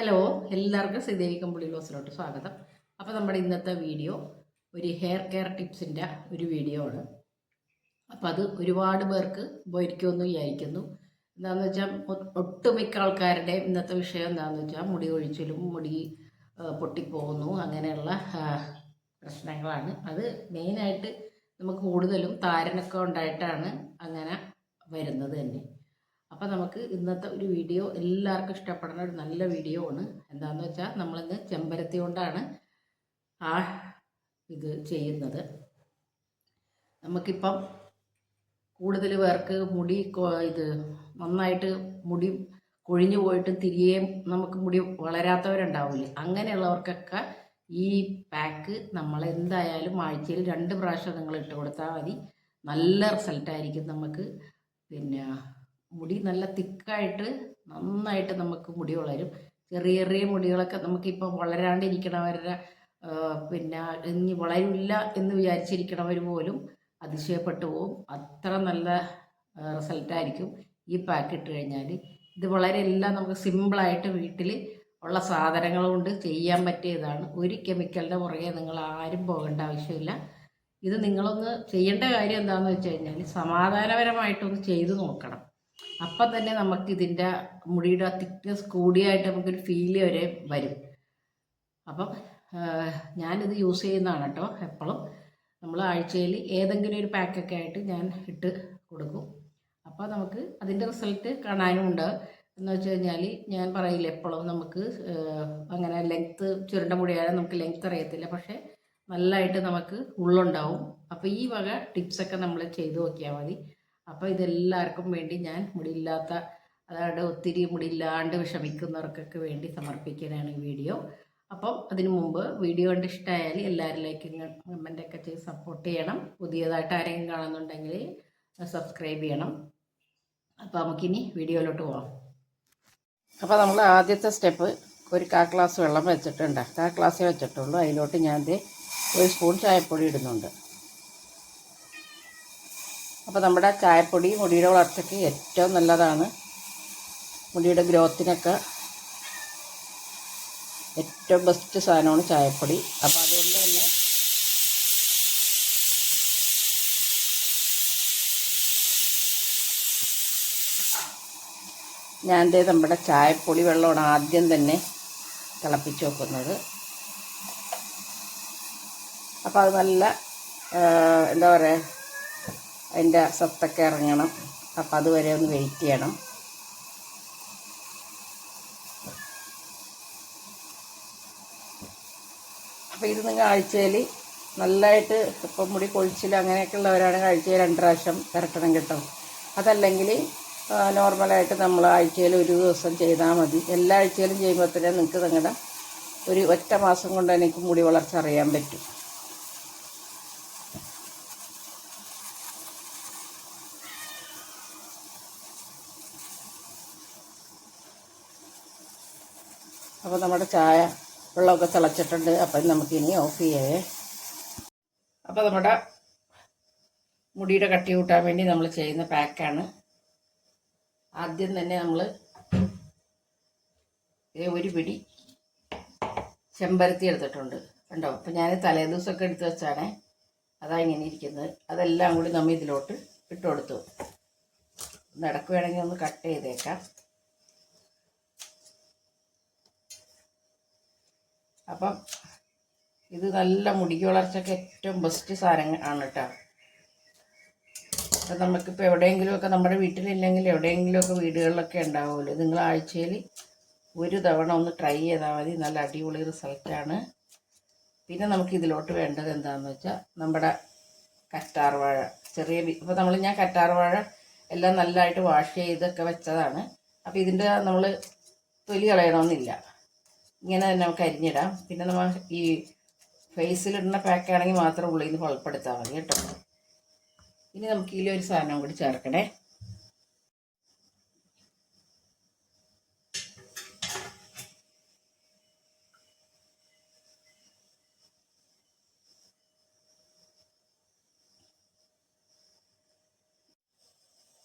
Hello എല്ലാവർക്കും ശ്രീദേവി കമ്പിളി ലോസിലോട്ട് സ്വാഗതം. അപ്പോൾ നമ്മുടെ ഇന്നത്തെ വീഡിയോ ഒരു ഹെയർ കെയർ ടിപ്സിന്റെ ഒരു വീഡിയോ ആണ്. അപ്പോൾ അത് ഒരുപാട് പേർക്ക് ഉപകരിക്കുമെന്ന് വിചാരിക്കുന്നു. എന്താണെന്ന് വെച്ചാൽ ഒട്ടുമിക്ക ആൾക്കാരുടെ ഇന്നത്തെ വിഷയം എന്താണെന്ന് വെച്ചാൽ മുടി ഒഴിച്ചിലും മുടി പൊട്ടിപ്പോകുന്നു അങ്ങനെയുള്ള പ്രശ്നങ്ങളാണ്. അത് മെയിനായിട്ട് നമുക്ക് കൂടുതലും താരനൊക്കെ ഉണ്ടായിട്ടാണ് അങ്ങനെ വരുന്നത് തന്നെ. അപ്പോൾ നമുക്ക് ഇന്നത്തെ ഒരു വീഡിയോ എല്ലാവർക്കും ഇഷ്ടപ്പെടുന്ന ഒരു നല്ല വീഡിയോ ആണ്. എന്താണെന്ന് വെച്ചാൽ നമ്മളിന്ന് ചെമ്പരത്തി കൊണ്ടാണ് ആ ഇത് ചെയ്യുന്നത്. നമുക്കിപ്പം കൂടുതൽ പേർക്ക് മുടി ഇത് നന്നായിട്ട് മുടി കൊഴിഞ്ഞു പോയിട്ട് തിരികെ നമുക്ക് മുടി വളരാത്തവരുണ്ടാവില്ലേ? അങ്ങനെയുള്ളവർക്കൊക്കെ ഈ പാക്ക് നമ്മൾ എന്തായാലും ആഴ്ചയിൽ രണ്ട് പ്രാവശ്യം നിങ്ങൾ ഇട്ട് കൊടുത്താൽ മതി. നല്ല റിസൾട്ടായിരിക്കും നമുക്ക് പിന്നെ മുടി നല്ല തിക്കായിട്ട് നന്നായിട്ട് നമുക്ക് മുടി വളരും. ചെറിയ ചെറിയ മുടികളൊക്കെ നമുക്കിപ്പോൾ വളരാണ്ടിരിക്കണവരുടെ പിന്നെ ഇനി വളരില്ല എന്ന് വിചാരിച്ചിരിക്കണവർ പോലും അതിശയപ്പെട്ടു പോകും അത്ര നല്ല റിസൾട്ടായിരിക്കും ഈ പാക്ക് ഇട്ട് കഴിഞ്ഞാൽ ഇത് വളരെ എല്ലാം നമുക്ക് സിമ്പിളായിട്ട് വീട്ടിൽ ഉള്ള സാധനങ്ങൾ കൊണ്ട് ചെയ്യാൻ പറ്റിയതാണ്. ഒരു കെമിക്കലിന്റെ പുറകെ നിങ്ങൾ ആരും പോകേണ്ട ആവശ്യമില്ല. ഇത് നിങ്ങളൊന്ന് ചെയ്യേണ്ട കാര്യം എന്താണെന്ന് വെച്ച് കഴിഞ്ഞാൽ സമാധാനപരമായിട്ടൊന്ന് ചെയ്തു നോക്കണം. അപ്പം തന്നെ നമുക്ക് ഇതിന്റെ മുടിയുടെ തിക്നെസ് കൂടിയായിട്ട് നമുക്കൊരു ഫീൽ വരെ വരും. അപ്പം ഞാനിത് യൂസ് ചെയ്യുന്നതാണ് കേട്ടോ എപ്പോഴും നമ്മൾ ആഴ്ചയിൽ ഏതെങ്കിലും ഒരു പാക്കൊക്കെ ആയിട്ട് ഞാൻ ഇട്ട് കൊടുക്കും. അപ്പോൾ നമുക്ക് അതിന്റെ റിസൾട്ട് കാണാനും ഉണ്ട് എന്ന് വെച്ച് കഴിഞ്ഞാൽ ഞാൻ പറയില്ല എപ്പോഴും നമുക്ക് അങ്ങനെ ലെങ്ത്ത് ചുരുണ്ട മുടിയായാലും നമുക്ക് ലെങ്ത്ത് അറിയത്തില്ല. പക്ഷേ നല്ലതായിട്ട് നമുക്ക് ഉള്ളുണ്ടാവും. അപ്പോൾ ഈ വക ടിപ്സൊക്കെ നമ്മൾ ചെയ്തു നോക്കിയാൽ മതി. അപ്പോൾ ഇതെല്ലാവർക്കും വേണ്ടി ഞാൻ മുടിയില്ലാത്ത അതായത് ഒത്തിരി മുടിയില്ലാണ്ട് വിഷമിക്കുന്നവർക്കൊക്കെ വേണ്ടി സമർപ്പിക്കാനാണ് ഈ വീഡിയോ. അപ്പം അതിനു മുമ്പ് വീഡിയോ കണ്ട് ഇഷ്ടമായാൽ എല്ലാവരിലേക്കും കമന്റൊക്കെ ചെയ്ത് സപ്പോർട്ട് ചെയ്യണം. പുതിയതായിട്ട് ആരെങ്കിലും കാണുന്നുണ്ടെങ്കിൽ സബ്സ്ക്രൈബ് ചെയ്യണം. അപ്പോൾ നമുക്കിനി വീഡിയോയിലോട്ട് പോകാം അപ്പോൾ നമ്മൾ ആദ്യത്തെ സ്റ്റെപ്പ് ഒരു കാ ഗ്ലാസ് വെള്ളം വെച്ചിട്ടുണ്ട്. കാ ഗ്ലാസ്സേ വെച്ചിട്ടുള്ളൂ. അതിലോട്ട് ഞാൻ ഒരു സ്പൂൺ ചായപ്പൊടി ഇടുന്നുണ്ട്. അപ്പോൾ നമ്മുടെ ചായപ്പൊടി മുടിയുടെ വളർച്ചയ്ക്ക് ഏറ്റവും നല്ലതാണ്. മുടിയുടെ ഗ്രോത്തിനൊക്കെ ഏറ്റവും ബെസ്റ്റ് സാധനമാണ് ചായപ്പൊടി. അപ്പോൾ അതുകൊണ്ട് തന്നെ ഞാൻ ദേ നമ്മുടെ ചായപ്പൊടി വെള്ളമാണ് ആദ്യം തന്നെ തിളപ്പിച്ച് വെക്കുന്നത്. അപ്പോൾ അത് നല്ല എന്താ പറയുക അതിന്റെ സത്തൊക്കെ ഇറങ്ങണം. അപ്പം അതുവരെ ഒന്ന് വെയിറ്റ് ചെയ്യണം. അപ്പോൾ ഇത് നിങ്ങൾ ആഴ്ചയിൽ നല്ലതായിട്ട് ഇപ്പം മുടി കൊഴിച്ചിൽ അങ്ങനെയൊക്കെ ഉള്ളവരാണ് ആഴ്ചയിൽ രണ്ട് പ്രാവശ്യം പുരട്ടണം കിട്ടും. അതല്ലെങ്കിൽ നോർമലായിട്ട് നമ്മൾ ആഴ്ചയിൽ ഒരു ദിവസം ചെയ്താൽ മതി. എല്ലാ ആഴ്ചയിലും ചെയ്യുമ്പോൾ തന്നെ നിങ്ങൾക്ക് നിങ്ങളുടെ ഒരു ഒറ്റ മാസം കൊണ്ട് എനിക്ക് മുടി വളർച്ച അറിയാൻ പറ്റും. അപ്പോൾ നമ്മുടെ ചായ വെള്ളമൊക്കെ തിളച്ചിട്ടുണ്ട്. അപ്പം നമുക്കിനി ഓഫ് ചെയ്യേ. അപ്പോൾ നമ്മുടെ മുടിയുടെ കട്ടി കൂട്ടാൻ വേണ്ടി നമ്മൾ ചെയ്യുന്ന പാക്കാണ് ആദ്യം തന്നെ നമ്മൾ ഒരു പിടി ചെമ്പരത്തി എടുത്തിട്ടുണ്ട്. കണ്ടോ? അപ്പം ഞാൻ തലേദിവസമൊക്കെ എടുത്ത് വെച്ചാണേ അതാ ഇങ്ങനെ ഇരിക്കുന്നത്. അതെല്ലാം കൂടി നമ്മൾ ഇതിലോട്ട് ഇട്ട് കൊടുത്തു. നടക്കുകയാണെങ്കിൽ ഒന്ന് കട്ട് ചെയ്തേക്കാം. അപ്പം ഇത് നല്ല മുടിക്ക് വളർച്ചയ്ക്ക് ഏറ്റവും ബെസ്റ്റ് സാധനം ആണ് കേട്ടോ അപ്പം നമുക്കിപ്പോൾ എവിടെയെങ്കിലുമൊക്കെ നമ്മുടെ വീട്ടിലില്ലെങ്കിൽ എവിടെയെങ്കിലുമൊക്കെ വീടുകളിലൊക്കെ ഉണ്ടാവുമല്ലോ. നിങ്ങൾ ആഴ്ചയിൽ ഒരു തവണ ഒന്ന് ട്രൈ ചെയ്താൽ മതി. നല്ല അടിപൊളി റിസൾട്ടാണ് പിന്നെ നമുക്ക് ഇതിലോട്ട് വേണ്ടത് എന്താണെന്ന് വെച്ചാൽ നമ്മുടെ കറ്റാർ വാഴ. ചെറിയ ഇപ്പോൾ നമ്മൾ ഞാൻ കറ്റാർ വാഴ എല്ലാം നല്ലതായിട്ട് വാഷ് ചെയ്തൊക്കെ വെച്ചതാണ്. അപ്പോൾ ഇതിന്റെ നമ്മൾ തൊലി കളയണമെന്നില്ല ഇങ്ങനെ തന്നെ നമുക്ക് അരിഞ്ഞിടാം. പിന്നെ നമ്മൾ ഈ ഫേസിലിടുന്ന പാക്കാണെങ്കിൽ മാത്രം ഉള്ളിൽ നിന്ന് പൾപ്പെടുത്താൽ മതി കേട്ടോ. ഇനി നമുക്ക് ഇതിൽ ഒരു സാധനം കൂടി ചേർക്കണേ.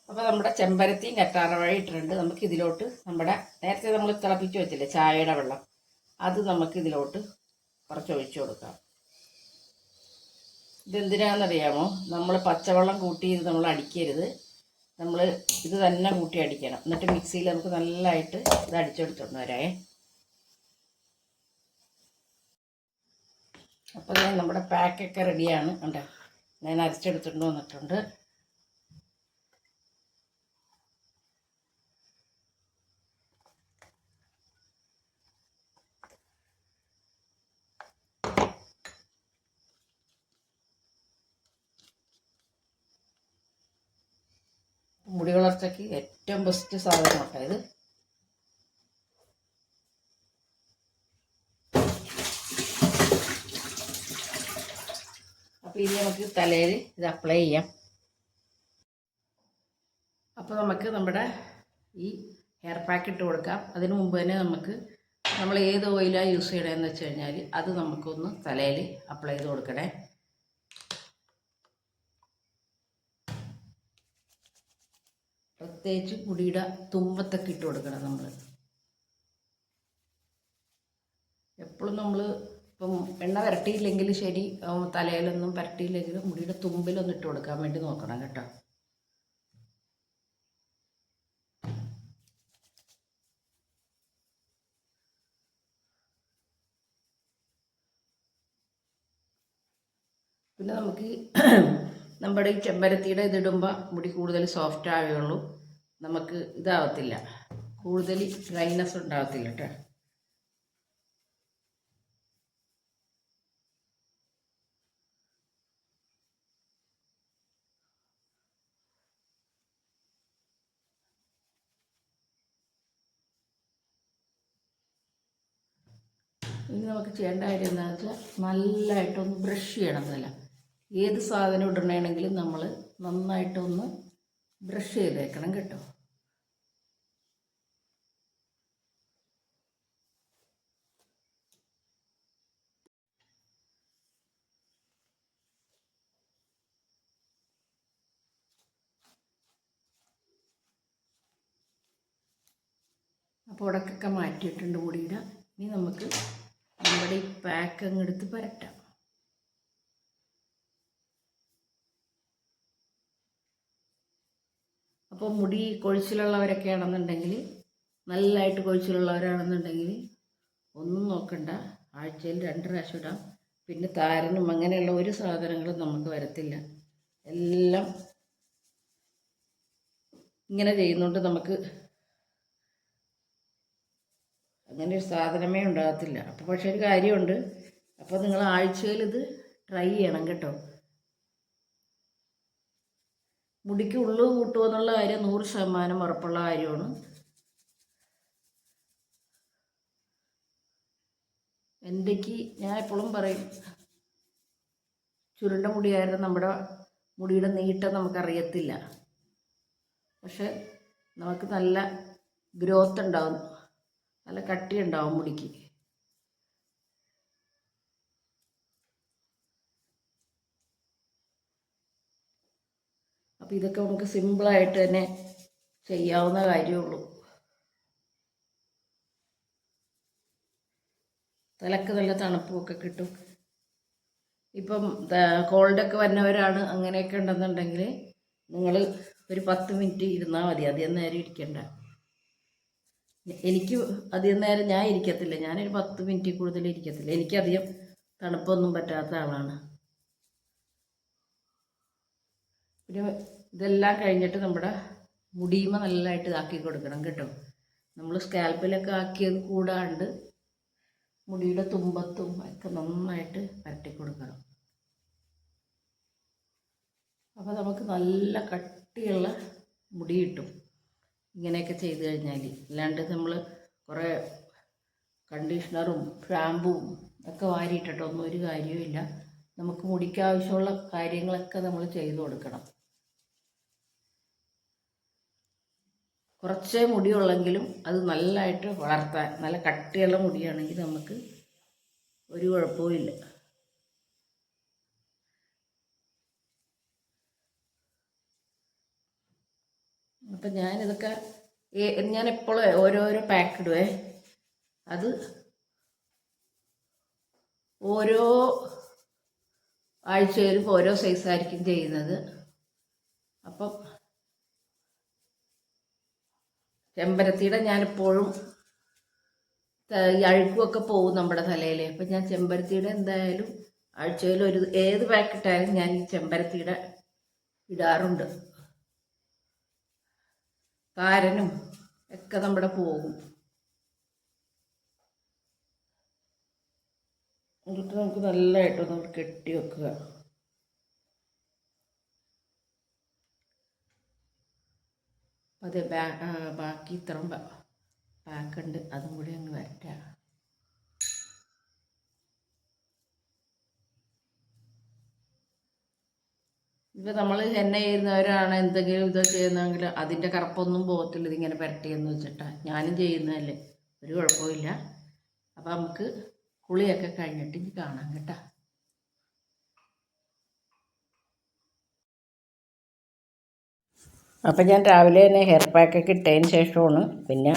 അപ്പോൾ നമ്മുടെ ചെമ്പരത്തിയും കറ്റാറവഴി ഇട്ടിട്ടുണ്ട്. നമുക്ക് ഇതിലോട്ട് നമ്മുടെ നേരത്തെ നമ്മൾ തിളപ്പിച്ച് വെച്ചില്ലേ ചായയുടെ വെള്ളം. അത് നമുക്ക് ഇതിലോട്ട് കുറച്ച് ഒഴിച്ചു കൊടുക്കാം. ഇതെന്തിനാണെന്നറിയാമോ? നമ്മൾ പച്ചവെള്ളം കൂട്ടി ഇത് നമ്മൾ അടിക്കരുത്. നമ്മൾ ഇത് തന്നെ കൂട്ടി അടിക്കണം. എന്നിട്ട് മിക്സിയിൽ നമുക്ക് നല്ലതായിട്ട് ഇത് അടിച്ചെടുത്തോണ്ട് വരാം. അപ്പോൾ നമ്മുടെ പാക്കൊക്കെ റെഡിയാണ്. കണ്ടോ? ഞാൻ അരച്ചെടുത്തുകൊണ്ട് വന്നിട്ടുണ്ട്. വളർച്ചയ്ക്ക് ഏറ്റവും ബെസ്റ്റ് സാധനം കേട്ടോ ഇത്. അപ്പോൾ നമുക്ക് തലയിൽ ഇത് അപ്ലൈ ചെയ്യാം. അപ്പോൾ നമുക്ക് നമ്മുടെ ഈ ഹെയർ പാക്ക് ഇട്ട് കൊടുക്കാം. അതിന് മുമ്പ് തന്നെ നമുക്ക് നമ്മൾ ഏത് ഓയിലാണ് യൂസ് ചെയ്യണമെന്ന് വെച്ച് കഴിഞ്ഞാൽ അത് നമുക്കൊന്ന് തലയിൽ അപ്ലൈ ചെയ്ത് കൊടുക്കണേ. പ്രത്യേകിച്ച് മുടിയുടെ തുമ്പത്തൊക്കെ ഇട്ട് കൊടുക്കണം നമ്മൾ എപ്പോഴും നമ്മൾ ഇപ്പം എണ്ണ വരട്ടിയില്ലെങ്കിൽ ശരി തലയിലൊന്നും പുരട്ടിയില്ലെങ്കിലും മുടിയുടെ തുമ്പിലൊന്നും ഇട്ട് കൊടുക്കാൻ വേണ്ടി നോക്കണം കേട്ടോ. പിന്നെ നമുക്ക് നമ്മുടെ ഈ ചെമ്പരത്തിയുടെ ഇതിടുമ്പോൾ മുടി കൂടുതൽ സോഫ്റ്റ് ആവുകയുള്ളൂ. നമുക്ക് ഇതാവത്തില്ല. കൂടുതൽ ഡ്രൈനസ് ഉണ്ടാവത്തില്ല കേട്ടോ ഇനി നമുക്ക് ചെയ്യേണ്ട കാര്യം എന്താണെന്ന് വെച്ചാൽ നല്ലതായിട്ടൊന്ന് ബ്രഷ് ചെയ്യണം തല ഏത് സാധനം ഇടണമെങ്കിലും നമ്മൾ നന്നായിട്ടൊന്ന് ബ്രഷ് ചെയ്തേക്കണം കേട്ടോ. അപ്പോൾ ഉടക്കൊക്കെ മാറ്റിയിട്ടുണ്ട് മുടിയുടെ ഇനി നമുക്ക് നമ്മുടെ ഈ പാക്ക് അങ്ങെടുത്ത് പരട്ടാം അപ്പോൾ മുടി കൊഴിച്ചിലുള്ളവരൊക്കെ ആണെന്നുണ്ടെങ്കിൽ നല്ലതായിട്ട് കൊഴിച്ചിലുള്ളവരാണെന്നുണ്ടെങ്കിൽ ഒന്നും നോക്കണ്ട. ആഴ്ചയിൽ രണ്ട് പ്രാവശ്യം ഇടാം. പിന്നെ താരനും അങ്ങനെയുള്ള ഒരു സാധനങ്ങളും നമുക്ക് വരത്തില്ല. എല്ലാം ഇങ്ങനെ ചെയ്യുന്നുണ്ട് നമുക്ക് അങ്ങനെ ഒരു സാധനമേ ഉണ്ടാകത്തില്ല. അപ്പോൾ പക്ഷേ ഒരു കാര്യമുണ്ട്. അപ്പോൾ നിങ്ങൾ ആഴ്ചയിൽ ഇത് ട്രൈ ചെയ്യണം കേട്ടോ. മുടിക്ക് ഉള്ളു കൂട്ടുമെന്നുള്ള കാര്യം നൂറ് ശതമാനം ഉറപ്പുള്ള കാര്യമാണ്. എന്റെക്ക് ഞാൻ എപ്പോഴും പറയും ചുരുണ്ട മുടിയായിരുന്നു നമ്മുടെ മുടിയുടെ നീട്ടം നമുക്കറിയത്തില്ല. പക്ഷെ നമുക്ക് നല്ല ഗ്രോത്ത് ഉണ്ടാവും നല്ല കട്ടി ഉണ്ടാവും മുടിക്ക്. അപ്പോൾ ഇതൊക്കെ നമുക്ക് സിമ്പിളായിട്ട് തന്നെ ചെയ്യാവുന്ന കാര്യമുള്ളൂ. തലക്ക് നല്ല തണുപ്പുമൊക്കെ കിട്ടും. ഇപ്പം കോൾഡൊക്കെ വരുന്നവരാണ് അങ്ങനെയൊക്കെ ഉണ്ടെന്നുണ്ടെങ്കിൽ നിങ്ങൾ ഒരു പത്ത് മിനിറ്റ് ഇരുന്നാൽ മതി. അധികം നേരം ഇരിക്കണ്ട. എനിക്ക് അധികം നേരം ഞാൻ ഇരിക്കത്തില്ല. ഞാനൊരു പത്ത് മിനിറ്റ് കൂടുതൽ ഇരിക്കത്തില്ല. എനിക്കധികം തണുപ്പൊന്നും പറ്റാത്ത ആളാണ്. പിന്നെ ഇതെല്ലാം കഴിഞ്ഞിട്ട് നമ്മുടെ മുടിയുമ നല്ലതായിട്ട് ഇതാക്കി കൊടുക്കണം കേട്ടോ. നമ്മൾ സ്കാൽപ്പിലൊക്കെ ആക്കിയത് കൂടാണ്ട് മുടിയുടെ തുമ്പത്തും ഒക്കെ നന്നായിട്ട് പരട്ടി കൊടുക്കണം. അപ്പോൾ നമുക്ക് നല്ല കട്ടിയുള്ള മുടി കിട്ടും. ഇങ്ങനെയൊക്കെ ചെയ്ത് കഴിഞ്ഞാൽ അല്ലാണ്ട് നമ്മൾ കുറേ കണ്ടീഷണറും ഷാമ്പുവും ഒക്കെ വാരിയിട്ടിട്ടൊന്നും ഒരു കാര്യവുമില്ല. നമുക്ക് മുടിക്ക് ആവശ്യമുള്ള കാര്യങ്ങളൊക്കെ നമ്മൾ ചെയ്തു കൊടുക്കണം. കുറച്ചേ മുടിയുള്ളെങ്കിലും അത് നല്ലതായിട്ട് വളർത്താൻ നല്ല കട്ടിയുള്ള മുടിയാണെങ്കിൽ നമുക്ക് ഒരു കുഴപ്പവുമില്ല അപ്പം ഞാനിതൊക്കെ ഞാൻ എപ്പോഴും ഓരോരോ പാക്ക് ഇടുവേ. അത് ഓരോ ആഴ്ചയിലും ഓരോ സൈസായിരിക്കും ചെയ്യുന്നത്. അപ്പം ചെമ്പരത്തിയുടെ ഞാനിപ്പോഴും ഈ അഴുക്കുമൊക്കെ പോകും നമ്മുടെ തലയിൽ അപ്പം ഞാൻ ചെമ്പരത്തിയുടെ എന്തായാലും ആഴ്ചയിൽ ഒരു ഏത് പാക്കറ്റായാലും ഞാൻ ചെമ്പരത്തിയുടെ ഇടാറുണ്ട്. താരനും ഒക്കെ നമ്മുടെ പോകും. എന്നിട്ട് നമുക്ക് നല്ലതായിട്ടൊന്ന് കെട്ടി വെക്കുക. അതെ ബാക്കി ഇത്രയും പാക്കുണ്ട്. അതും കൂടി അങ്ങ് വരട്ട. ഇപ്പൊ നമ്മൾ എന്നെ ചെയ്യുന്നവരാണ് എന്തെങ്കിലും ഇത് ചെയ്യുന്നതെങ്കിൽ അതിന്റെ കറുപ്പൊന്നും പോകത്തില്ല. ഇതിങ്ങനെ പുരട്ടിയെന്ന് വെച്ചിട്ടാ. ഞാനും ചെയ്യുന്നതല്ലേ. ഒരു കുഴപ്പമില്ല അപ്പം നമുക്ക് കുളിയൊക്കെ കഴിഞ്ഞിട്ട് ഇനി കാണാം കേട്ടോ. അപ്പം ഞാൻ രാവിലെ തന്നെ ഹെയർ പാക്കൊക്കെ ഇട്ടതിന് ശേഷമാണ് പിന്നെ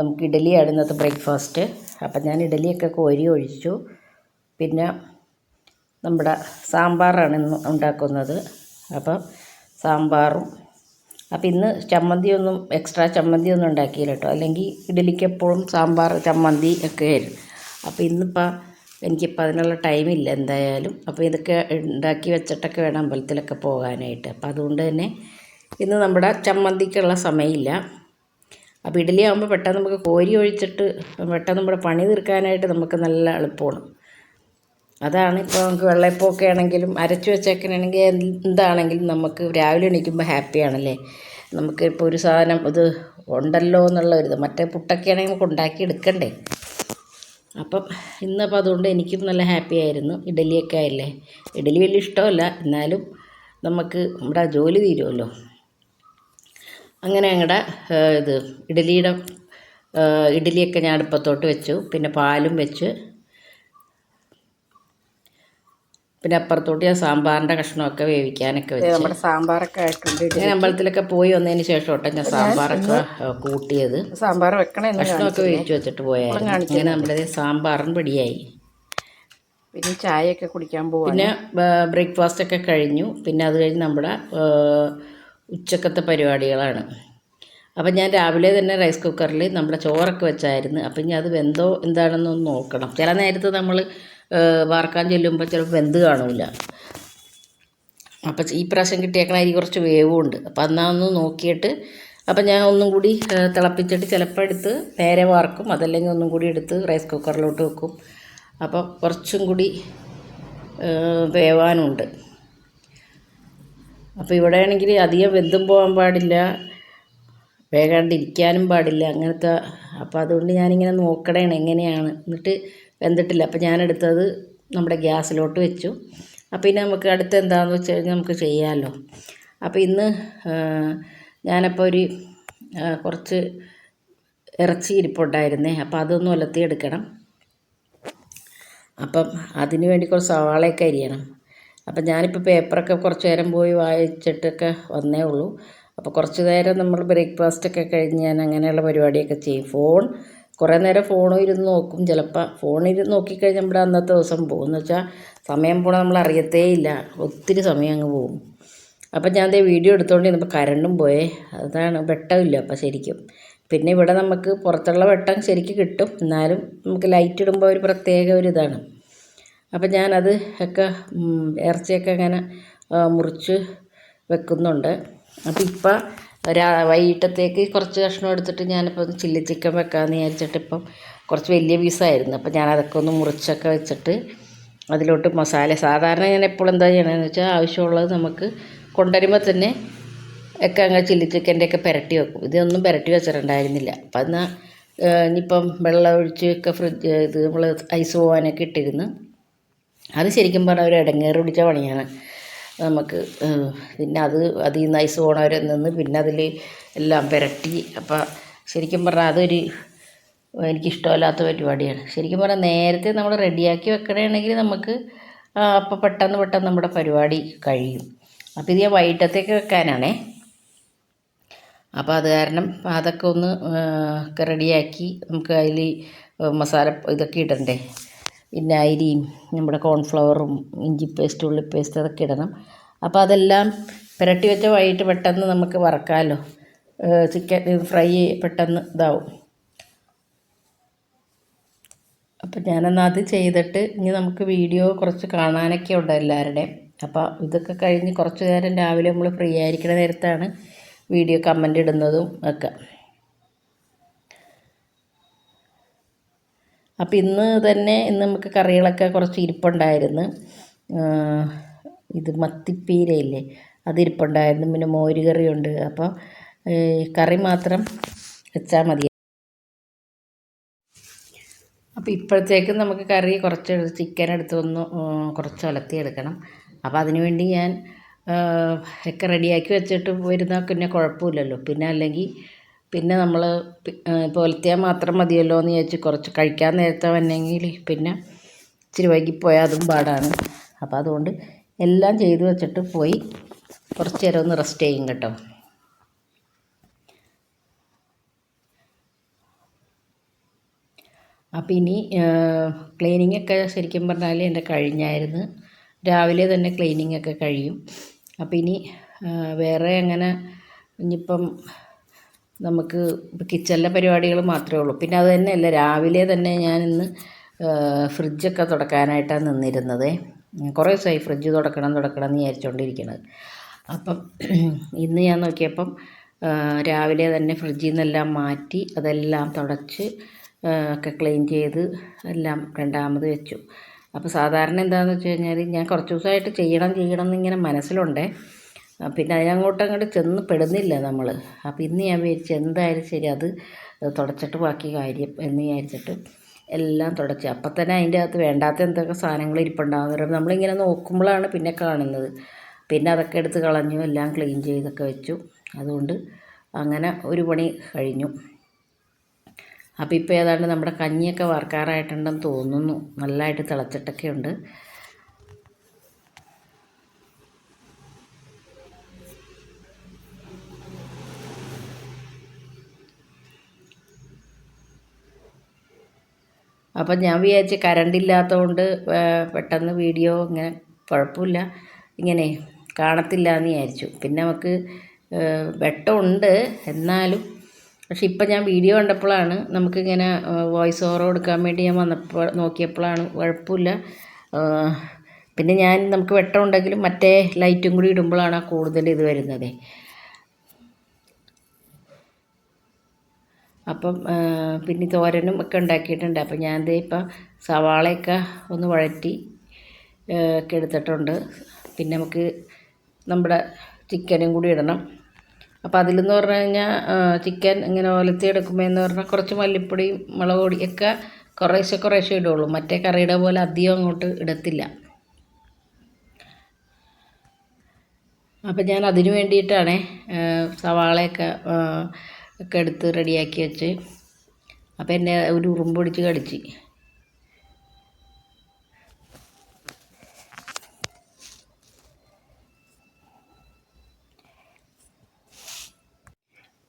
നമുക്ക് ഇഡലിയാണ് ഇന്നത്തെ ബ്രേക്ക്ഫാസ്റ്റ് അപ്പം ഞാൻ ഇഡലിയൊക്കെ കോരി ഒഴിച്ചു. പിന്നെ നമ്മുടെ സാമ്പാറാണ് ഇന്ന് ഉണ്ടാക്കുന്നത്. അപ്പം സാമ്പാറും അപ്പം ഇന്ന് ചമ്മന്തിയൊന്നും എക്സ്ട്രാ ചമ്മന്തിയൊന്നും ഉണ്ടാക്കിയില്ല കേട്ടോ. അല്ലെങ്കിൽ ഇഡലിക്ക് എപ്പോഴും സാമ്പാർ ചമ്മന്തി ഒക്കെ ആയിരുന്നു. അപ്പോൾ ഇന്നിപ്പോൾ എനിക്കിപ്പോൾ അതിനുള്ള ടൈമില്ല എന്തായാലും. അപ്പോൾ ഇതൊക്കെ ഉണ്ടാക്കി വെച്ചിട്ടൊക്കെ വേണം അമ്പലത്തിലൊക്കെ പോകാനായിട്ട്. അപ്പം അതുകൊണ്ട് തന്നെ ഇന്ന് നമ്മുടെ ചമ്മന്തിക്കുള്ള സമയമില്ല. അപ്പോൾ ഇഡ്ഡലി ആകുമ്പോൾ പെട്ടെന്ന് നമുക്ക് കോരി ഒഴിച്ചിട്ട് പെട്ടെന്ന് നമ്മുടെ പണി തീർക്കാനായിട്ട് നമുക്ക് നല്ല എളുപ്പമാണ്. അതാണ് ഇപ്പോൾ നമുക്ക് വെള്ളയപ്പമൊക്കെ ആണെങ്കിലും അരച്ചു വെച്ചേക്കണമെങ്കിൽ എന്താണെങ്കിലും നമുക്ക് രാവിലെ എണീക്കുമ്പോൾ ഹാപ്പിയാണല്ലേ? നമുക്ക് ഇപ്പോൾ ഒരു സാധനം ഇത് ഉണ്ടല്ലോ എന്നുള്ള ഒരു ഇത്. മറ്റേ പുട്ടൊക്കെ ആണെങ്കിൽ നമുക്ക് ഉണ്ടാക്കി എടുക്കണ്ടേ? അപ്പം ഇന്നപ്പോൾ അതുകൊണ്ട് എനിക്കും നല്ല ഹാപ്പി ആയിരുന്നു. ഇഡലിയൊക്കെ ആയില്ലേ? ഇഡലി വലിയ ഇഷ്ടമല്ല. എന്നാലും നമുക്ക് നമ്മുടെ ജോലി തീരുമല്ലോ. അങ്ങനെ ഞങ്ങളുടെ ഇത് ഇഡലിയുടെ ഇഡലിയൊക്കെ ഞാൻ അടുപ്പത്തോട്ട് വെച്ചു. പിന്നെ പാലും വെച്ച്. പിന്നെ അപ്പുറത്തോട്ട് ഞാൻ സാമ്പാറിന്റെ കഷ്ണമൊക്കെ വേവിക്കാനൊക്കെ വെച്ചു. നമ്മുടെ സാമ്പാറൊക്കെ ആയിട്ടുണ്ട് ഞാൻ അമ്പലത്തിലൊക്കെ പോയി വന്നതിന് ശേഷം കേട്ടോ ഞാൻ സാമ്പാറൊക്കെ കൂട്ടിയത്. സാമ്പാർ വെക്കണേ കഷ്ണമൊക്കെ വേവിച്ച് വെച്ചിട്ട് പോയായിരുന്നു. ഇങ്ങനെ നമ്മുടെ സാമ്പാറും പിടിയായി പിന്നെ ചായയൊക്കെ കുടിക്കാൻ പോകും പിന്നെ ബ്രേക്ക്ഫാസ്റ്റ് ഒക്കെ കഴിഞ്ഞു. പിന്നെ അത് കഴിഞ്ഞ് നമ്മുടെ ഉച്ചക്കത്തെ പരിപാടികളാണ്. അപ്പം ഞാൻ രാവിലെ തന്നെ റൈസ് കുക്കറിൽ നമ്മുടെ ചോറൊക്കെ വെച്ചായിരുന്നു. അപ്പം ഇനി അത് വെന്തോ എന്താണെന്നൊന്ന് നോക്കണം. ചില നേരത്ത് നമ്മൾ വാർക്കാൻ ചെല്ലുമ്പോൾ ചിലപ്പോൾ വെന്ത് കാണില്ല അപ്പം ഈ പ്രാവശ്യം കിട്ടിയേക്കണ അരി കുറച്ച് വേവുമുണ്ട് അപ്പം ഒന്ന് നോക്കിയിട്ട് അപ്പം ഞാൻ ഒന്നും കൂടി തിളപ്പിച്ചിട്ട് ചിലപ്പോൾ എടുത്ത് നേരെ വാർക്കും അതല്ലെങ്കിൽ ഒന്നും കൂടി എടുത്ത് റൈസ് കുക്കറിലോട്ട് വെക്കും. അപ്പോൾ കുറച്ചും കൂടി വേവാനുണ്ട്. അപ്പോൾ ഇവിടെ ആണെങ്കിൽ അധികം വെന്തും പോകാൻ പാടില്ല. വേകാണ്ടിരിക്കാനും പാടില്ല അങ്ങനത്തെ. അപ്പോൾ അതുകൊണ്ട് ഞാനിങ്ങനെ നോക്കണേണ് എങ്ങനെയാണ്. എന്നിട്ട് വെന്തിട്ടില്ല. അപ്പോൾ ഞാനെടുത്തത് നമ്മുടെ ഗ്യാസിലോട്ട് വെച്ചു. അപ്പോൾ ഇനി നമുക്ക് അടുത്ത് എന്താണെന്ന് വെച്ച് കഴിഞ്ഞാൽ നമുക്ക് ചെയ്യാമല്ലോ അപ്പോൾ ഇന്ന് ഞാനപ്പോൾ ഒരു കുറച്ച് ഇറച്ചി ഇരിപ്പുണ്ടായിരുന്നേ. അപ്പോൾ അതൊന്ന് ഉലത്തിയെടുക്കണം അപ്പം അതിന് വേണ്ടി കുറച്ച് സവാളയൊക്കെ അരിയണം. അപ്പം ഞാനിപ്പോൾ പേപ്പറൊക്കെ കുറച്ച് നേരം പോയി വായിച്ചിട്ടൊക്കെ വന്നേ ഉള്ളൂ. അപ്പോൾ കുറച്ച് നേരം നമ്മൾ ബ്രേക്ക്ഫാസ്റ്റൊക്കെ കഴിഞ്ഞ് ഞാൻ അങ്ങനെയുള്ള പരിപാടിയൊക്കെ ചെയ്യും. ഫോൺ കുറേ നേരം ഫോണും ഇരുന്ന് നോക്കും. ചിലപ്പോൾ ഫോണിരുന്ന് നോക്കിക്കഴിഞ്ഞാൽ നമ്മുടെ അന്നത്തെ ദിവസം പോകും. എന്ന് വെച്ചാൽ സമയം പോണ നമ്മൾ അറിയത്തേ ഇല്ല. ഒത്തിരി സമയം അങ്ങ് പോകും. അപ്പം ഞാൻ ദേ വീഡിയോ എടുത്തുകൊണ്ട് ഇരുന്നപ്പോൾ കരണ്ടും പോയേ. അതാണ് വെട്ടമില്ല അപ്പം ശരിക്കും. പിന്നെ ഇവിടെ നമുക്ക് പുറത്തുള്ള വെട്ടം ശരിക്കും കിട്ടും. എന്നാലും നമുക്ക് ലൈറ്റ് ഇടുമ്പോൾ ഒരു പ്രത്യേക ഒരു ഇതാണ്. അപ്പം ഞാനത് ഒക്കെ ഇറച്ചിയൊക്കെ ഇങ്ങനെ മുറിച്ച് വെക്കുന്നുണ്ട്. അപ്പം ഇപ്പം രാ വൈകിട്ടത്തേക്ക് കുറച്ച് കഷ്ണം എടുത്തിട്ട് ഞാനിപ്പോൾ ഒന്ന് ചില്ലി ചിക്കൻ വെക്കാമെന്ന് വിചാരിച്ചിട്ട് ഇപ്പം കുറച്ച് വലിയ പീസായിരുന്നു. അപ്പം ഞാൻ അതൊക്കെ ഒന്ന് മുറിച്ചൊക്കെ വെച്ചിട്ട് അതിലോട്ട് മസാല സാധാരണ ഞാൻ എപ്പോഴും എന്താ ചെയ്യണമെന്ന് വെച്ചാൽ ആവശ്യമുള്ളത് നമുക്ക് കൊണ്ടുവരുമ്പോൾ തന്നെ ഒക്കെ അങ്ങ് ചില്ലി ചിക്കന്റെ ഒക്കെ പുരട്ടി വെക്കും. ഇതൊന്നും പുരട്ടി വെച്ചിട്ടുണ്ടായിരുന്നില്ല. അപ്പം എന്നാൽ ഇനിയിപ്പം വെള്ളം ഒഴിച്ച് ഒക്കെ ഫ്രിഡ്ജ് ഇത് നമ്മൾ ഐസ് പോകാനൊക്കെ ഇട്ടിരുന്നു അത് ശരിക്കും പറഞ്ഞാൽ ഒരു ഇടങ്ങേറ് പിടിച്ച പണിയാണ്. നമുക്ക് പിന്നെ അത് അതിൽ നിന്ന് ഐസ് പോണവരെ നിന്ന് പിന്നെ അതിൽ എല്ലാം പുരട്ടി. അപ്പം ശരിക്കും പറഞ്ഞാൽ അതൊരു എനിക്കിഷ്ടമല്ലാത്ത പരിപാടിയാണ്. ശരിക്കും പറഞ്ഞാൽ നേരത്തെ നമ്മൾ റെഡിയാക്കി വെക്കണമെങ്കിൽ നമുക്ക് അപ്പം പെട്ടെന്ന് പെട്ടെന്ന് നമ്മുടെ പരിപാടി കഴിയും. അപ്പോൾ ഇത് ഞാൻ വൈകിട്ടത്തേക്ക് വെക്കാനാണേ. അപ്പോൾ അത് കാരണം അതൊക്കെ ഒന്ന് ഒക്കെ റെഡിയാക്കി നമുക്ക് അതിൽ മസാല ഇതൊക്കെ ഇടണ്ടേ? പിന്നെ അരിയും നമ്മുടെ കോൺഫ്ലവറും ഇഞ്ചി പേസ്റ്റ് ഉള്ളി പേസ്റ്റ് അതൊക്കെ ഇടണം. അപ്പോൾ അതെല്ലാം പുരട്ടി വെച്ച വൈകിട്ട് പെട്ടെന്ന് നമുക്ക് വറക്കാമല്ലോ ചിക്കൻ ഫ്രൈ പെട്ടെന്ന് ഇതാവും. അപ്പം ഞാനെന്നാൽ അത് ചെയ്തിട്ട് ഇനി നമുക്ക് വീഡിയോ കുറച്ച് കാണാനൊക്കെ ഉണ്ട് എല്ലാവരുടെയും. അപ്പോൾ ഇതൊക്കെ കഴിഞ്ഞ് കുറച്ച് നേരം രാവിലെ നമ്മൾ ഫ്രീ ആയിരിക്കുന്ന നേരത്താണ് വീഡിയോ കമന്റ് ഇടുന്നതും ഒക്കെ. അപ്പം ഇന്ന് തന്നെ ഇന്ന് നമുക്ക് കറികളൊക്കെ കുറച്ച് ഇരിപ്പുണ്ടായിരുന്നു. ഇത് മത്തിപ്പീരയില്ലേ? അതിരിപ്പുണ്ടായിരുന്നു പിന്നെ മോര് കറിയുണ്ട് അപ്പോൾ കറി മാത്രം വെച്ചാൽ മതി. അപ്പോൾ ഇപ്പോഴത്തേക്കും നമുക്ക് കറി കുറച്ച് ചിക്കൻ എടുത്ത് ഒന്ന് കുറച്ച് ഉലത്തിയെടുക്കണം അപ്പോൾ അതിനുവേണ്ടി ഞാൻ ഒക്കെ റെഡിയാക്കി വെച്ചിട്ട് വരുന്ന പിന്നെ കുഴപ്പമില്ലല്ലോ. പിന്നെ അല്ലെങ്കിൽ പിന്നെ നമ്മൾ പുലർത്തിയാൽ മാത്രം മതിയല്ലോ എന്ന് വിചാരിച്ച് കുറച്ച് കഴിക്കാൻ നേരത്തെ വന്നെങ്കിൽ പിന്നെ ഇച്ചിരി വൈകിപ്പോയാൽ അതും പാടാണ്. അപ്പോൾ അതുകൊണ്ട് എല്ലാം ചെയ്തു വെച്ചിട്ട് പോയി. കുറച്ച് നേരം ഒന്ന് റെസ്റ്റ് ചെയ്യും കേട്ടോ. അപ്പം ഇനി ക്ലീനിങ് ഒക്കെ ശരിക്കും പറഞ്ഞാൽ എന്റെ കഴിഞ്ഞായിരുന്നു. രാവിലെ തന്നെ ക്ലീനിങ് ഒക്കെ കഴിയും. അപ്പം ഇനി വേറെ അങ്ങനെ ഇനിയിപ്പം നമുക്ക് കിച്ചണിലെ പരിപാടികൾ മാത്രമേ ഉള്ളൂ. പിന്നെ അത് തന്നെയല്ല രാവിലെ തന്നെ ഞാൻ ഇന്ന് ഫ്രിഡ്ജൊക്കെ തുടക്കാനായിട്ടാണ് നിന്നിരുന്നത്. കുറേ ദിവസമായി ഫ്രിഡ്ജ് തുടക്കണം തുടക്കണം എന്ന് വിചാരിച്ചുകൊണ്ടിരിക്കുന്നത് അപ്പം ഇന്ന് ഞാൻ നോക്കിയപ്പം രാവിലെ തന്നെ ഫ്രിഡ്ജിൽ നിന്നെല്ലാം മാറ്റി അതെല്ലാം തുടച്ച് ഒക്കെ ക്ലീൻ ചെയ്ത് എല്ലാം രണ്ടാമത് വെച്ചു. അപ്പോൾ സാധാരണ എന്താണെന്ന് വെച്ച് കഴിഞ്ഞാൽ ഞാൻ കുറച്ച് ദിവസമായിട്ട് ചെയ്യണം ചെയ്യണം എന്നിങ്ങനെ മനസ്സിലുണ്ടേ. പിന്നെ അതിനങ്ങോട്ട് അങ്ങോട്ട് ചെന്ന് പെടുന്നില്ല നമ്മൾ അപ്പോൾ ഇന്ന് ഞാൻ വിചാരിച്ചു എന്തായാലും ശരി അത് തുടച്ചിട്ട് ബാക്കി കാര്യം എന്ന് വിചാരിച്ചിട്ട് എല്ലാം തുടച്ചു. അപ്പം തന്നെ അതിന്റെ അകത്ത് വേണ്ടാത്ത എന്തൊക്കെ സാധനങ്ങൾ ഇരിപ്പുണ്ടാകുന്ന പറയുമ്പോൾ നമ്മളിങ്ങനെ നോക്കുമ്പോഴാണ് പിന്നെ കാണുന്നത്. പിന്നെ അതൊക്കെ എടുത്ത് കളഞ്ഞു എല്ലാം ക്ലീൻ ചെയ്തൊക്കെ വെച്ചു. അതുകൊണ്ട് അങ്ങനെ ഒരു പണി കഴിഞ്ഞു. അപ്പോൾ ഇപ്പോൾ ഏതാണ്ട് നമ്മുടെ കഞ്ഞിയൊക്കെ വറക്കാറായിട്ടുണ്ടെന്ന് തോന്നുന്നു. നല്ലതായിട്ട് തിളച്ചിട്ടൊക്കെ ഉണ്ട് അപ്പം ഞാൻ വിചാരിച്ച് കറണ്ട് ഇല്ലാത്തതുകൊണ്ട് പെട്ടെന്ന് വീഡിയോ ഇങ്ങനെ കുഴപ്പമില്ല ഇങ്ങനെ കാണത്തില്ല എന്ന് വിചാരിച്ചു. പിന്നെ നമുക്ക് വെട്ടമുണ്ട് എന്നാലും. പക്ഷെ ഇപ്പം ഞാൻ വീഡിയോ കണ്ടപ്പോഴാണ് നമുക്കിങ്ങനെ വോയിസ് ഓവർ കൊടുക്കാൻ വേണ്ടി ഞാൻ വന്നപ്പോൾ നോക്കിയപ്പോഴാണ് കുഴപ്പമില്ല പിന്നെ ഞാൻ നമുക്ക് വെട്ടമുണ്ടെങ്കിലും മറ്റേ ലൈറ്റും കൂടി ഇടുമ്പോഴാണ് കൂടുതൽ ഇത് വരുന്നത്. അപ്പം പിന്നെ തോരനും ഒക്കെ ഉണ്ടാക്കിയിട്ടുണ്ട്. അപ്പം ഞാൻ ദേ ഇപ്പം സവാളയൊക്കെ ഒന്ന് വഴറ്റി ഒക്കെ എടുത്തിട്ടുണ്ട്. പിന്നെ നമുക്ക് നമ്മുടെ ചിക്കനും കൂടി ഇടണം. അപ്പോൾ അതിലെന്ന് പറഞ്ഞു കഴിഞ്ഞാൽ ചിക്കൻ ഇങ്ങനെ ഒലത്തി എടുക്കുമ്പോൾ എന്ന് പറഞ്ഞാൽ കുറച്ച് മല്ലിപ്പൊടിയും മുളക് പൊടിയൊക്കെ കുറേശ്ശെ കുറേശ്ശെ ഇടുള്ളൂ മറ്റേ കറിയുടെ പോലെ അധികം അങ്ങോട്ട് ഇടത്തില്ല. അപ്പം ഞാൻ അതിന് വേണ്ടിയിട്ടാണ് സവാളയൊക്കെ ഒക്കെ എടുത്ത് റെഡിയാക്കി വെച്ച്. അപ്പം എന്നെ ഒരു ഉറുമ്പ് പിടിച്ച് കടിച്ച്.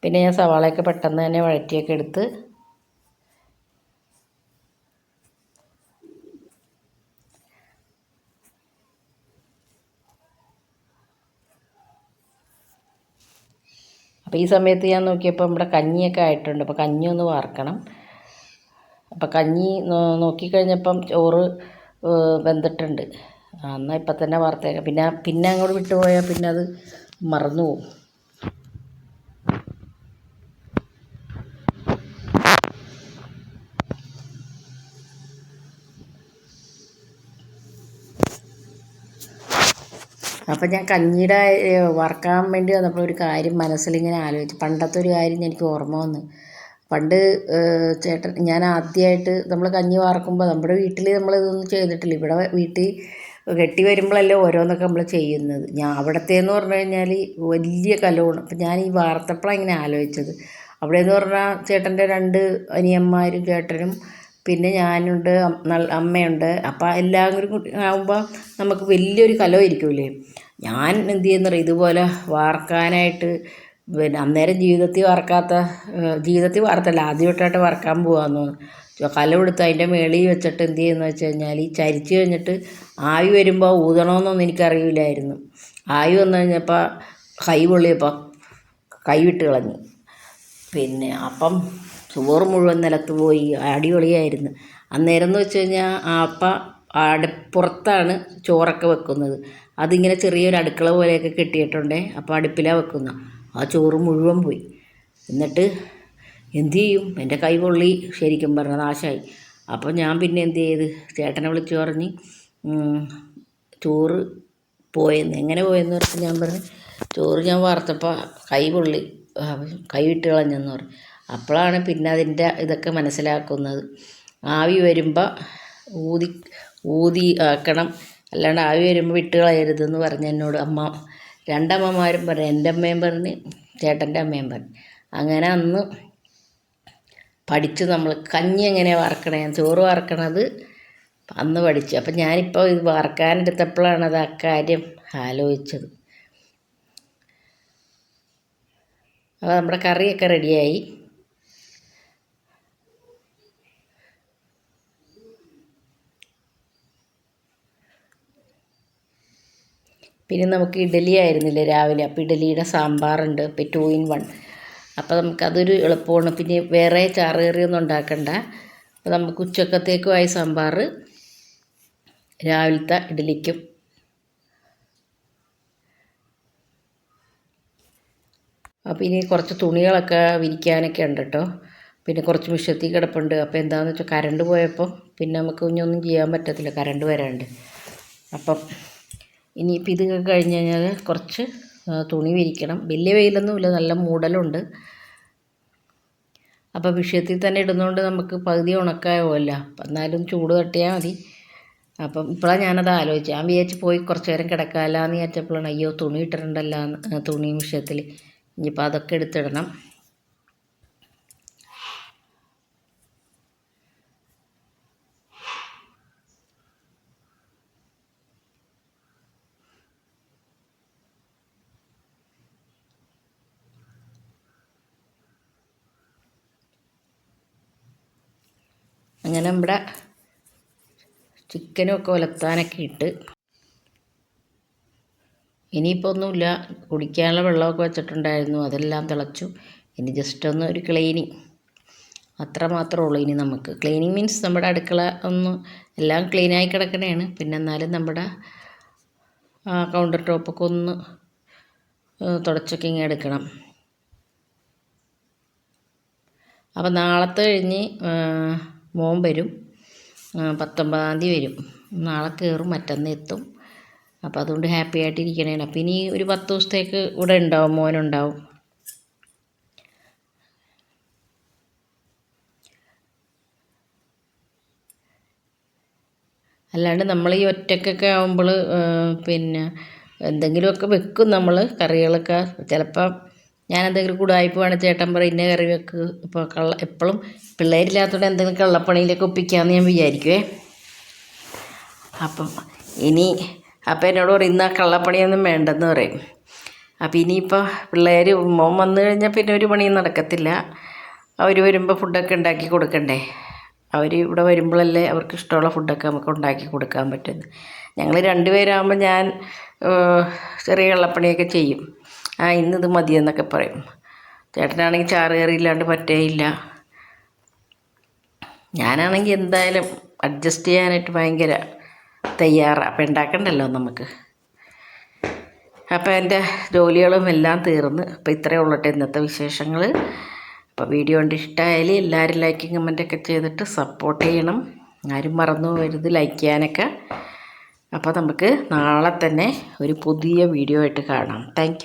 പിന്നെ ഞാൻ സവാളയൊക്കെ പെട്ടെന്ന് തന്നെ വഴറ്റിയൊക്കെ എടുത്ത് അപ്പോൾ ഈ സമയത്ത് ഞാൻ നോക്കിയപ്പോൾ നമ്മുടെ കഞ്ഞിയൊക്കെ ആയിട്ടുണ്ട്. അപ്പോൾ കഞ്ഞി ഒന്ന് വാർക്കണം. അപ്പോൾ കഞ്ഞി നോക്കിക്കഴിഞ്ഞപ്പം ചോറ് വെന്തിട്ടുണ്ട്. എന്നാൽ ഇപ്പം തന്നെ വാർത്തേക്കാം. പിന്നെ പിന്നെ അങ്ങോട്ട് വിട്ടുപോയാൽ പിന്നെ അത് മറന്നു പോകും അപ്പം ഞാൻ കഞ്ഞിയുടെ വറക്കാൻ വേണ്ടി വന്നപ്പോൾ ഒരു കാര്യം മനസ്സിലിങ്ങനെ ആലോചിച്ചു. പണ്ടത്തെ ഒരു കാര്യം എനിക്ക് ഓർമ്മ വന്നു. പണ്ട് ചേട്ടൻ ഞാൻ ആദ്യമായിട്ട് നമ്മൾ കഞ്ഞി വാർക്കുമ്പോൾ നമ്മുടെ വീട്ടിൽ നമ്മൾ ഇതൊന്നും ചെയ്തിട്ടില്ല. ഇവിടെ വീട്ടിൽ കെട്ടി വരുമ്പോഴല്ലേ ഓരോന്നൊക്കെ നമ്മൾ ചെയ്യുന്നത്. ഞാൻ അവിടത്തേന്ന് പറഞ്ഞു കഴിഞ്ഞാൽ വലിയ കലമാണ് അപ്പം ഞാൻ ഈ വാർത്തപ്പോഴാണ് ഇങ്ങനെ ആലോചിച്ചത്. അവിടെ എന്ന് പറഞ്ഞാൽ ചേട്ടന്റെ രണ്ട് അനിയന്മാരും ചേട്ടനും പിന്നെ ഞാനുണ്ട് അമ്മയുണ്ട്. അപ്പം എല്ലാവരും കൂടി ആകുമ്പോൾ നമുക്ക് വലിയൊരു കലമായിരിക്കുമല്ലേ ഞാൻ എന്ത് ചെയ്യുന്നറിയാം ഇതുപോലെ വാർക്കാനായിട്ട് പിന്നെ അന്നേരം ജീവിതത്തിൽ വറക്കാത്ത ഏഹ് ജീവിതത്തിൽ വറുത്തല്ല ആദ്യമായിട്ടായിട്ട് വറക്കാൻ പോകാമെന്ന് കല എടുത്ത് അതിന്റെ മേളിൽ വെച്ചിട്ട് എന്ത് ചെയ്യുന്നു വെച്ച് കഴിഞ്ഞാൽ ഈ ചരിച്ച് കഴിഞ്ഞിട്ട് ആവി വരുമ്പോൾ ഊതണമെന്നൊന്നും എനിക്കറിയില്ലായിരുന്നു. ആവി വന്നു കഴിഞ്ഞപ്പോൾ കൈ പൊള്ളിയപ്പോൾ കൈ വിട്ട് കളഞ്ഞു. പിന്നെ അപ്പം ചോറ് മുഴുവൻ നിലത്ത് പോയി. അടിപൊളിയായിരുന്നു. അന്നേരം എന്ന് വെച്ച് കഴിഞ്ഞാൽ ആ അട പുറത്താണ് ചോറൊക്കെ വെക്കുന്നത്. അതിങ്ങനെ ചെറിയൊരു അടുക്കള പോലെയൊക്കെ കെട്ടിയിട്ടുണ്ടേ. അപ്പോൾ അടുപ്പിലാണ് വെക്കുന്നത് ആ ചോറ് മുഴുവൻ പോയി. എന്നിട്ട് എന്തു ചെയ്യും? എന്റെ കൈ പൊള്ളി ശരിക്കും പറഞ്ഞ നാശമായി അപ്പോൾ ഞാൻ പിന്നെ എന്ത് ചെയ്ത്? ചേട്ടനെ വിളിച്ചു പറഞ്ഞ് ചോറ് പോയെന്ന്. എങ്ങനെ പോയെന്ന് പറഞ്ഞ് ഞാൻ പറഞ്ഞു ചോറ് ഞാൻ വാർത്തപ്പോൾ കൈ പൊള്ളി കൈ വിട്ട് കളഞ്ഞെന്ന് പറഞ്ഞു. അപ്പോഴാണ് പിന്നെ അതിന്റെ ഇതൊക്കെ മനസ്സിലാക്കുന്നത്. ആവി വരുമ്പോൾ ഊതി ഊതി ആക്കണം. അല്ലാണ്ട് ആവി വരുമ്പോൾ വിട്ട് കളയരുതെന്ന് പറഞ്ഞ് എന്നോട് അമ്മ രണ്ടമ്മമാരും പറഞ്ഞു എന്റെ അമ്മയും പറഞ്ഞ് ചേട്ടന്റെ അമ്മയും പറഞ്ഞു. അങ്ങനെ അന്ന് പഠിച്ചു നമ്മൾ കഞ്ഞി എങ്ങനെ വറക്കണേ? ചോറ് വറക്കണത് അന്ന് പഠിച്ചു. അപ്പം ഞാനിപ്പോൾ ഇത് വറക്കാനെടുത്തപ്പോഴാണ് അത് അക്കാര്യം ആലോചിച്ചത്. അപ്പോൾ നമ്മുടെ കറിയൊക്കെ റെഡിയായി. പിന്നെ നമുക്ക് ഇഡലി ആയിരുന്നില്ലേ രാവിലെ? അപ്പോൾ ഇഡലിയുടെ സാമ്പാറുണ്ട് ഇപ്പോൾ ടു ഇൻ വൺ അപ്പോൾ നമുക്കതൊരു എളുപ്പമാണ്. പിന്നെ വേറെ ചാറ് കറിയൊന്നും ഉണ്ടാക്കണ്ട. അപ്പോൾ നമുക്ക് ഉച്ചക്കത്തേക്കുമായി സാമ്പാർ രാവിലത്തെ ഇഡലിക്കും. അപ്പോൾ ഇനി കുറച്ച് തുണികളൊക്കെ വിരിക്കാനൊക്കെ ഉണ്ട് കേട്ടോ. പിന്നെ കുറച്ച് മിഷത്തി കിടപ്പുണ്ട്. അപ്പോൾ എന്താണെന്ന് വെച്ചാൽ കറണ്ട് പോയപ്പോൾ പിന്നെ നമുക്ക് ഇനി ഒന്നും ചെയ്യാൻ പറ്റത്തില്ല. കറണ്ട് വരാണ്ട്. അപ്പം ഇനിയിപ്പോൾ ഇത് കഴിഞ്ഞ് കഴിഞ്ഞാൽ കുറച്ച് തുണി വിരിക്കണം. വലിയ വെയിലൊന്നുമില്ല നല്ല മൂടലുണ്ട്. അപ്പോൾ വിഷയത്തിൽ തന്നെ ഇടുന്നതുകൊണ്ട് നമുക്ക് പകുതി ഉണക്കായോല്ല എന്നാലും ചൂട് തട്ടിയാൽ മതി. അപ്പം ഇപ്പോഴാണ് ഞാനത് ആലോചിച്ചത് ഞാൻ വിചാരിച്ച് പോയി കുറച്ച് നേരം കിടക്കാമല്ലാന്ന് വിചാരിച്ചപ്പോഴാണ് അയ്യോ തുണി ഇട്ടിട്ടുണ്ടല്ലോ തുണി വിഷയത്തിൽ ഇനിയിപ്പോൾ അതൊക്കെ എടുത്തിടണം. അങ്ങനെ നമ്മുടെ ചിക്കനും ഒക്കെ ഉലത്താനൊക്കെ ഇട്ട് ഇനിയിപ്പോൾ ഒന്നുമില്ല കുടിക്കാനുള്ള വെള്ളമൊക്കെ വെച്ചിട്ടുണ്ടായിരുന്നു അതെല്ലാം തിളച്ചു. ഇനി ജസ്റ്റ് ഒന്ന് ഒരു ക്ലീനിങ് അത്ര മാത്രമേ ഉള്ളൂ ഇനി നമുക്ക്. ക്ലീനിങ് മീൻസ് നമ്മുടെ അടുക്കള ഒന്ന് എല്ലാം ക്ലീനായി കിടക്കണേണ്. പിന്നെ എന്നാലും നമ്മുടെ കൗണ്ടർ ടോപ്പൊക്കെ ഒന്ന് തുടച്ചൊക്കെ ഇങ്ങനെ എടുക്കണം. അപ്പം നാളത്തെ കഴിഞ്ഞ് മോൻ വരും. പത്തൊമ്പതാം തീയതി വരും. നാളെ കയറും മറ്റന്ന് എത്തും. അപ്പോൾ അതുകൊണ്ട് ഹാപ്പി ആയിട്ട് ആയിട്ടിരിക്കണേണ് അപ്പം ഇനി ഒരു പത്ത് ദിവസത്തേക്ക് ഇവിടെ ഉണ്ടാവും മോനുണ്ടാവും അല്ലാണ്ട് നമ്മൾ ഈ ഒറ്റക്കൊക്കെ ആകുമ്പോൾ പിന്നെ എന്തെങ്കിലുമൊക്കെ വെക്കും നമ്മൾ കറികളൊക്കെ. ചിലപ്പം ഞാൻ എന്തെങ്കിലും കൂടായ്പ വേണം ചേട്ടൻ പറ ഇന്ന കറി വെക്ക്. ഇപ്പോൾ കള്ള എപ്പോഴും പിള്ളേരില്ലാത്തതുകൊണ്ട് എന്തെങ്കിലും കള്ളപ്പണിയിലേക്ക് ഒപ്പിക്കാമെന്ന് ഞാൻ വിചാരിക്കുവേ. അപ്പം ഇനി അപ്പം എന്നോട് പറയും ഇന്ന് ആ കള്ളപ്പണിയൊന്നും വേണ്ടെന്ന് പറയും. അപ്പം ഇനിയിപ്പോൾ പിള്ളേർ മോൻ വന്നു കഴിഞ്ഞാൽ പിന്നെ ഒരു പണിയും നടക്കത്തില്ല. അവർ വരുമ്പോൾ ഫുഡൊക്കെ ഉണ്ടാക്കി കൊടുക്കണ്ടേ. അവർ ഇവിടെ വരുമ്പോഴല്ലേ അവർക്ക് ഇഷ്ടമുള്ള ഫുഡൊക്കെ നമുക്ക് ഉണ്ടാക്കി കൊടുക്കാൻ പറ്റുന്നത്. ഞങ്ങൾ രണ്ടുപേരാകുമ്പോൾ ഞാൻ ചെറിയ കള്ളപ്പണിയൊക്കെ ചെയ്യും. ആ ഇന്നിത് മതിയെന്നൊക്കെ പറയും. ചേട്ടനാണെങ്കിൽ ചാറ് കയറിയില്ലാണ്ട് പറ്റേയില്ല. ഞാനാണെങ്കിൽ എന്തായാലും അഡ്ജസ്റ്റ് ചെയ്യാനായിട്ട് ഭയങ്കര തയ്യാറാണ് അപ്പം ഉണ്ടാക്കണ്ടല്ലോ നമുക്ക്. അപ്പോൾ എന്റെ ജോലികളും എല്ലാം തീർന്ന്. അപ്പോൾ ഇത്രയേ ഉള്ളട്ടെ ഇന്നത്തെ വിശേഷങ്ങൾ അപ്പോൾ വീഡിയോ കൊണ്ട് ഇഷ്ടമായാലും എല്ലാവരും ലൈക്കും കമന്റൊക്കെ ചെയ്തിട്ട് സപ്പോർട്ട് ചെയ്യണം. ആരും മറന്നു വരുത് ലൈക്ക് ചെയ്യാനൊക്കെ. അപ്പോൾ നമുക്ക് നാളെ തന്നെ ഒരു പുതിയ വീഡിയോ ആയിട്ട് കാണാം. താങ്ക്